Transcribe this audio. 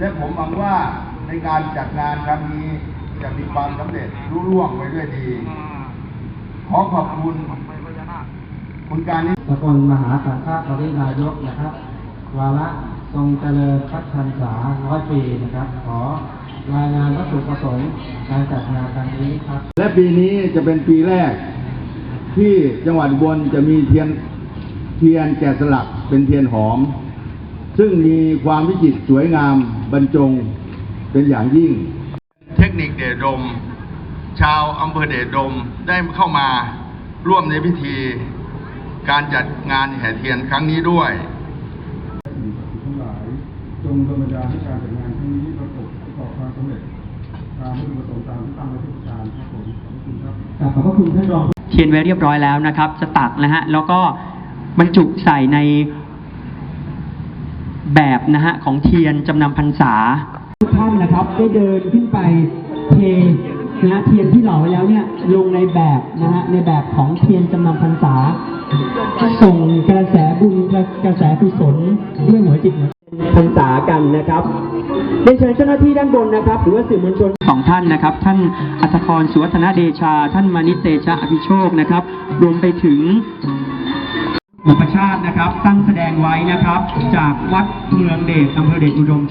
และผมหวังว่าในการจัดงานครั้งนี้จะมีความสำเร็จรุ่ร่วงไปด้วยดี ขอขอบคุณ คุณการนิสกลมหาสังฆปรินายกนะครับ วาระทรงเจริญพัฒนษาร้อยปีนะครับ ขอรายงานวัตถุประสงค์การจัดงานครั้งนี้ครับ และปีนี้จะเป็นปีแรก ที่จังหวัดอุบลจะมีเทียนเทียนแกะสลักเป็นเทียนหอม ซึ่งมีความวิจิตรสวยงามบรรจงเป็นอย่างยิ่ง เทคนิคเดชดม ชาวอำเภอเดชดมได้เข้ามาร่วมในพิธี การจัดงานแห่เทียนครั้งนี้ด้วยทั้งหลายจงดลบันดาลให้การจัดงานครั้งนี้ประสบประกอบความสำเร็จตามวัตถุประสงค์ตามที่ตั้งไว้ทุกประการครับผมขอบคุณครับขอบพระคุณท่านรองเทียนไว้เรียบร้อยแล้วนะครับ จะตักนะฮะแล้วก็บรรจุใส่ใน แบบนะฮะของเทียนจำนำพรรษา ทุกท่านนะครับได้เดินขึ้นไปเทนะฮะเทียนที่หล่อไว้แล้วเนี่ยลงในแบบนะฮะในแบบของเทียนจำนำพรรษา ส่งกระแสบุญกระกระแสกุศลด้วยหัวจิตหัวใจพรรษากันนะครับเรียนเชิญเจ้าหน้าที่ด้านบนนะครับ หรือว่าสื่อมวลชน สองท่านนะครับ ท่านอัธพรสุวัฒนเดชา ท่านมานิตเตชะอภิโชคนะครับ รวมไปถึง อุปชาตินะครับ ตั้งแสดงไว้นะครับ จากวัดเมืองเดชอำเภอเดชอุดม